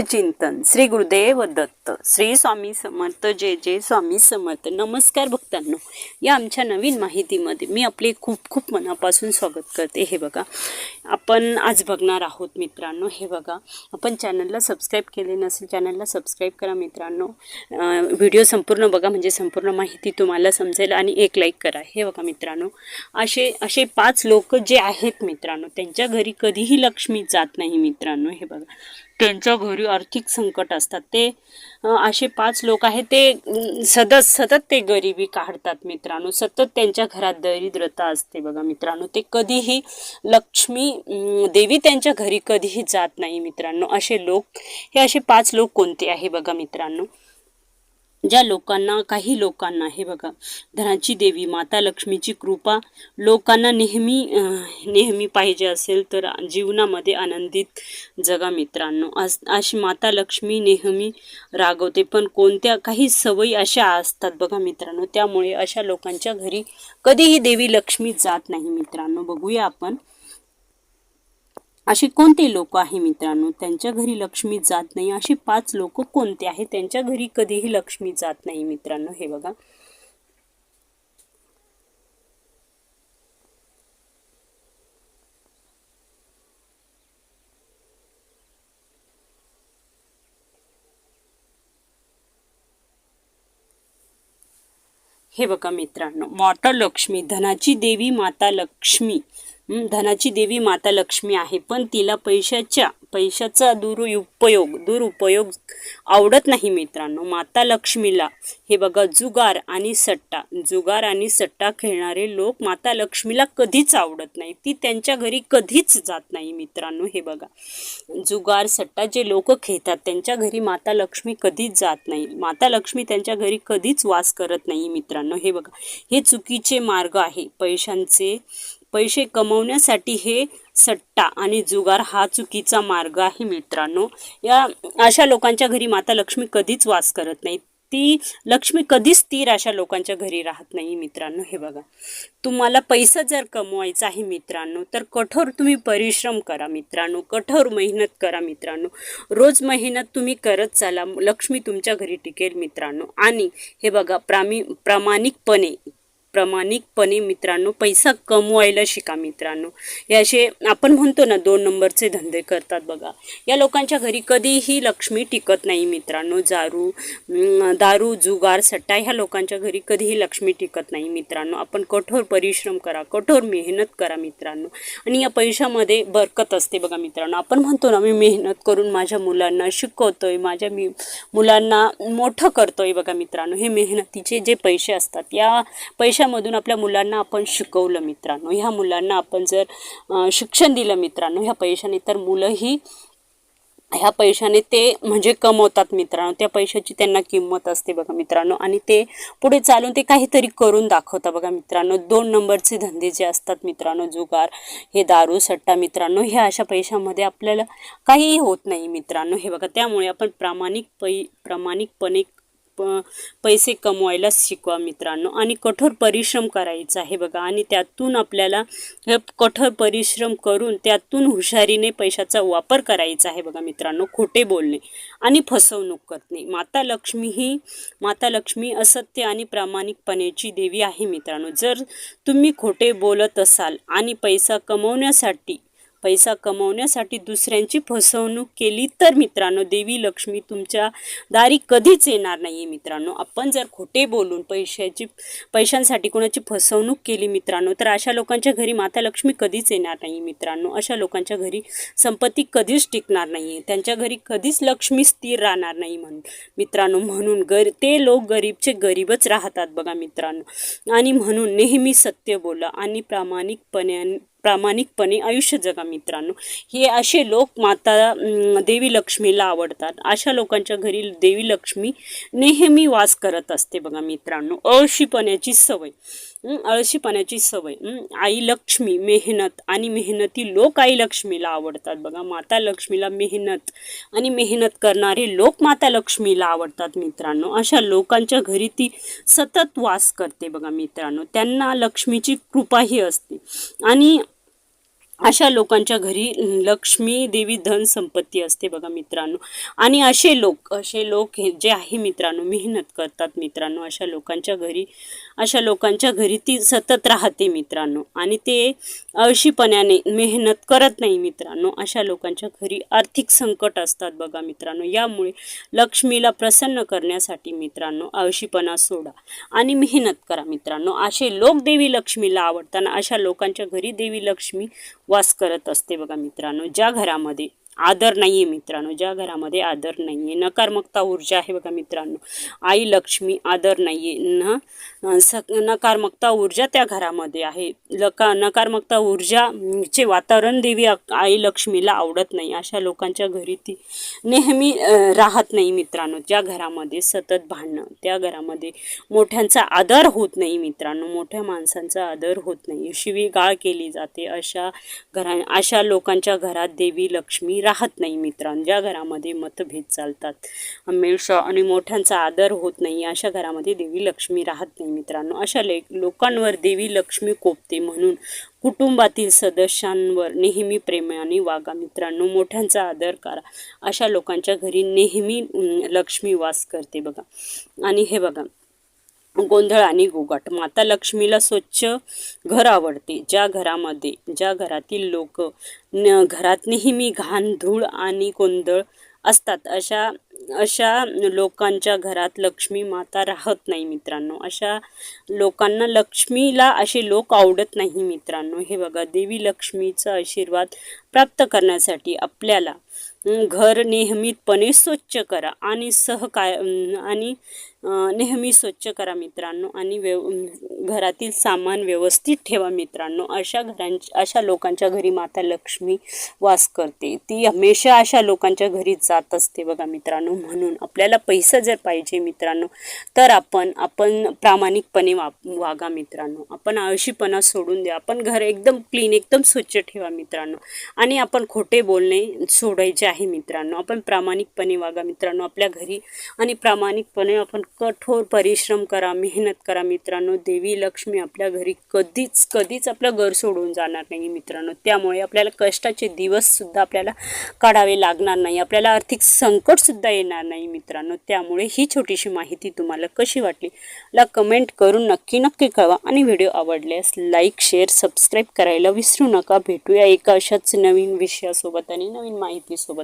चिंतन. श्री गुरुदेव दत्त श्री स्वामी समर्थ जय जय स्वामी समर्थ. नमस्कार भक्तांनो. या आमच्या नवीन माहितीमध्ये मी आपले खूप खूप मनापासून स्वागत करते. हे बघा आपण आज बघणार आहोत मित्रांनो हे बघा. आपण चॅनलला सबस्क्राईब केले नसेल चॅनलला सबस्क्राईब करा मित्रांनो. व्हिडिओ संपूर्ण बघा म्हणजे संपूर्ण माहिती तुम्हाला समजेल आणि एक लाईक करा. हे बघा मित्रांनो असे असे पाच लोक जे आहेत मित्रांनो त्यांच्या घरी कधीही लक्ष्मी जात नाही मित्रांनो हे बघा. त्यांच्या घरी आर्थिक संकट असतात. ते असे पाच लोक आहेत ते सदस सतत सतत ते गरिबी काढतात मित्रांनो. सतत त्यांच्या घरात दरिद्रता असते बघा मित्रांनो. ते कधीही लक्ष्मी देवी त्यांच्या घरी कधीही जात नाही मित्रांनो. असे लोक हे असे पाच लोक कोणते आहे बघा मित्रांनो? ज्या लोकांना काही लोकांना हे बघा धनाची देवी माता लक्ष्मीची कृपा लोकांना नेहमी नेहमी पाहिजे असेल तर जीवनामध्ये आनंदित जगा मित्रांनो. अस अशी माता लक्ष्मी नेहमी रागवते. पण कोणत्या काही सवयी अशा असतात बघा मित्रांनो त्यामुळे अशा लोकांच्या घरी कधीही देवी लक्ष्मी जात नाही मित्रांनो. बघूया आपण. असे कोणते लोक आहे मित्रांनो? त्यांच्या घरी लक्ष्मी जात नाही. असे पाच लोक कोणते आहे? त्यांच्या घरी कधीही लक्ष्मी जात नाही मित्रांनो. हे बघा. हे बघा मित्रांनो. माता लक्ष्मी धनाची देवी माता लक्ष्मी. धनाची देवी माता लक्ष्मी आहे पण तिला पैशाच्या पैशाचा दुरुपयोग दुरुपयोग आवडत नाही मित्रांनो. माता लक्ष्मीला हे बघा जुगार आणि सट्टा. जुगार आणि सट्टा खेळणारे लोक माता लक्ष्मीला कधीच आवडत नाही. ती त्यांच्या घरी कधीच जात नाही मित्रांनो हे बघा. जुगार सट्टा जे लोक खेळतात त्यांच्या घरी माता लक्ष्मी कधीच जात नाही. माता लक्ष्मी त्यांच्या घरी कधीच वास करत नाही मित्रांनो हे बघा. हे चुकीचे मार्ग आहे. पैशांचे पैसे कमवण्यासाठी हे सट्टा आणि जुगार हा चुकीचा मार्ग आहे मित्रांनो. या अशा लोकांच्या घरी माता लक्ष्मी कधीच वास करत नाही. ती लक्ष्मी कधीच स्थिर अशा लोकांच्या घरी राहत नाही मित्रांनो. हे बघा. तुम्हाला पैसा जर कमवायचा आहे मित्रांनो तर कठोर तुम्ही परिश्रम करा मित्रांनो. कठोर मेहनत करा मित्रांनो. रोज मेहनत तुम्ही करत चाला. लक्ष्मी तुमच्या घरी टिकेल मित्रांनो. आणि हे बघा प्रामी प्रामाणिकपणे प्रामाणिकपणे मित्रांनो पैसा कमवायला शिका मित्रांनो. हे असे आपण म्हणतो ना दोन नंबरचे धंदे करतात बघा. या लोकांच्या घरी कधीही लक्ष्मी टिकत नाही मित्रांनो. दारू दारू जुगार सट्टा ह्या लोकांच्या घरी कधीही लक्ष्मी टिकत नाही मित्रांनो. आपण कठोर परिश्रम करा कठोर मेहनत करा मित्रांनो. आणि या पैशामध्ये बरकत असते बघा मित्रांनो. आपण म्हणतो ना मी मेहनत करून माझ्या मुलांना शिकवतोय माझ्या मी मुलांना मोठं करतोय बघा मित्रांनो. हे मेहनतीचे जे पैसे असतात या पैशा पैशामधून आपल्या मुलांना आपण शिकवलं मित्रांनो. ह्या मुलांना आपण जर शिक्षण दिलं मित्रांनो ह्या पैशाने तर मुलंही ह्या पैशाने ते म्हणजे कमवतात मित्रांनो. त्या पैशाची त्यांना किंमत असते बघा मित्रांनो. आणि ते पुढे चालून ते काहीतरी करून दाखवतात बघा मित्रांनो. दोन नंबरचे धंदे जे असतात मित्रांनो जुगार हे दारू सट्टा मित्रांनो ह्या अशा पैशामध्ये आपल्याला काहीही होत नाही मित्रांनो. हे बघा त्यामुळे आपण प्रामाणिक पै प्रामाणिकपणे प पैसे कमवायला शिकवा मित्रांनो. आणि कठोर परिश्रम करायचा आहे बघा. आणि त्यातून आपल्याला कठोर परिश्रम करून त्यातून हुशारीने पैशाचा वापर करायचा आहे बघा मित्रांनो. खोटे बोलणे आणि फसवणूक करणे. माता लक्ष्मी ही माता लक्ष्मी असत्य आणि प्रामाणिकपणेची देवी आहे मित्रांनो. जर तुम्ही खोटे बोलत असाल आणि पैसा कमवण्यासाठी पैसा कमवण्यासाठी दुसऱ्यांची फसवणूक केली तर मित्रांनो देवी लक्ष्मी तुमच्या दारी कधीच येणार नाही आहे मित्रांनो. आपण जर खोटे बोलून पैशाची पैशांसाठी कोणाची फसवणूक केली मित्रांनो तर अशा लोकांच्या घरी माता लक्ष्मी कधीच येणार नाही मित्रांनो. अशा लोकांच्या घरी संपत्ती कधीच टिकणार नाही त्यांच्या घरी कधीच लक्ष्मी स्थिर राहणार नाही म्हणून मित्रांनो. म्हणून गर ते लोक गरीबचे गरीबच राहतात बघा मित्रांनो. आणि म्हणून नेहमी सत्य बोला आणि प्रामाणिकपणे प्रामाणिकपणे आयुष्य जगा मित्रांनो. हे असे लोक माता देवी लक्ष्मीला आवडतात. अशा लोकांच्या घरी देवी लक्ष्मी नेहमी वास करत असते बघा मित्रांनो. अळशीपणाची सवय. अळशीपणाची सवय. आई लक्ष्मी मेहनत आणि मेहनती लोक आई लक्ष्मीला आवडतात बघा. माता लक्ष्मीला मेहनत आणि मेहनत करणारे लोक माता लक्ष्मीला आवडतात मित्रांनो. अशा लोकांच्या घरी ती सतत वास करते बघा मित्रांनो. त्यांना लक्ष्मीची कृपाही असते. आणि अशा लोकांच्या घरी लक्ष्मी देवी धन संपत्ती असते बघा मित्रांनो. आणि असे लोक असे लोक हे जे आहे मित्रांनो मेहनत करतात मित्रांनो अशा लोकांच्या घरी अशा लोकांच्या घरी ती सतत राहते मित्रांनो. आणि ते आळशीपणाने मेहनत करत नाही मित्रांनो. अशा लोकांच्या घरी आर्थिक संकट असतात बघा मित्रांनो. यामुळे लक्ष्मीला प्रसन्न करण्यासाठी मित्रांनो आळशीपणा सोडा आणि मेहनत करा मित्रांनो. असे लोक देवी लक्ष्मीला आवडताना अशा लोकांच्या घरी देवी लक्ष्मी वास करत असते बघा मित्रांनो. ज्या घरामध्ये आदर नाही आहे मित्रांनो. ज्या घरामध्ये आदर नाही आहे नकारात्मकता ऊर्जा आहे बघा मित्रांनो. आई लक्ष्मी आदर नाही आहे न स नकारात्मकता ऊर्जा त्या घरामध्ये आहे. लका नकारात्मकता ऊर्जाचे वातावरण देवी आई लक्ष्मीला आवडत नाही. अशा लोकांच्या घरी ती नेहमी राहत नाही मित्रांनो. ज्या घरामध्ये सतत भांडणं त्या घरामध्ये मोठ्यांचा आदर होत नाही मित्रांनो. मोठ्या माणसांचा आदर होत नाही. शिवीगाळ केली जाते. अशा घरा अशा लोकांच्या घरात देवी लक्ष्मी राहत नाही मित्रांनो. ज्या घरामध्ये मतभेद चालतात मेष आणि मोठ्यांचा आदर होत नाही अशा घरामध्ये देवी लक्ष्मी राहत नाही मित्रांनो. अशा ले लोकांवर देवी लक्ष्मी कोपते म्हणून कुटुंबातील सदस्यांवर नेहमी प्रेमाने वागा मित्रांनो. मोठ्यांचा आदर करा. अशा लोकांच्या घरी नेहमी लक्ष्मी वास करते बघा. आणि हे बघा गोंधळ आणि गोगाट माता लक्ष्मीला स्वच्छ घर आवडते. ज्या घरामध्ये ज्या घरातील लोक न घरात नेहमी घाण धूळ आणि गोंधळ असतात अशा अशा लोकांच्या घरात लक्ष्मी माता राहत नाही मित्रांनो. अशा लोकांना लक्ष्मीला असे लोक आवडत नाही मित्रांनो. हे बघा देवी लक्ष्मीचा आशीर्वाद प्राप्त करण्यासाठी आपल्याला घर नेहमीतपणे स्वच्छ करा आणि सहकाय आणि नेहमी स्वच्छ करा मित्रांनो आणि व्यव घरातील सामान व्यवस्थित ठेवा मित्रांनो. अशा घरांच्या अशा लोकांच्या घरी माता लक्ष्मी वास करते. ती हमेशा अशा लोकांच्या घरी जात असते बघा मित्रांनो. म्हणून आपल्याला पैसा जर पाहिजे मित्रांनो तर आपण आपण प्रामाणिकपणे वा वागा मित्रांनो. आपण आळशीपणा सोडून द्या. आपण घर एकदम क्लीन एकदम स्वच्छ ठेवा मित्रांनो. आणि आपण खोटे बोलणे सोडायचे आहे मित्रांनो. आपण प्रामाणिकपणे वागा मित्रांनो आपल्या घरी आणि प्रामाणिकपणे आपण कठोर परिश्रम करा मेहनत करा मित्रांनो. देवी लक्ष्मी आपल्या घरी कधीच कधीच आपलं घर सोडून जाणार नाही मित्रांनो. त्यामुळे आपल्याला कष्टाचे दिवससुद्धा आपल्याला काढावे लागणार नाही. आपल्याला आर्थिक संकटसुद्धा येणार नाही मित्रांनो. त्यामुळे ही छोटीशी माहिती तुम्हाला कशी वाटली? ला कमेंट करून नक्की नक्की कळवा. आणि व्हिडिओ आवडल्यास लाईक शेअर सबस्क्राईब करायला विसरू नका. भेटूया एका अशाच नवीन विषयासोबत आणि नवीन माहितीसोबत.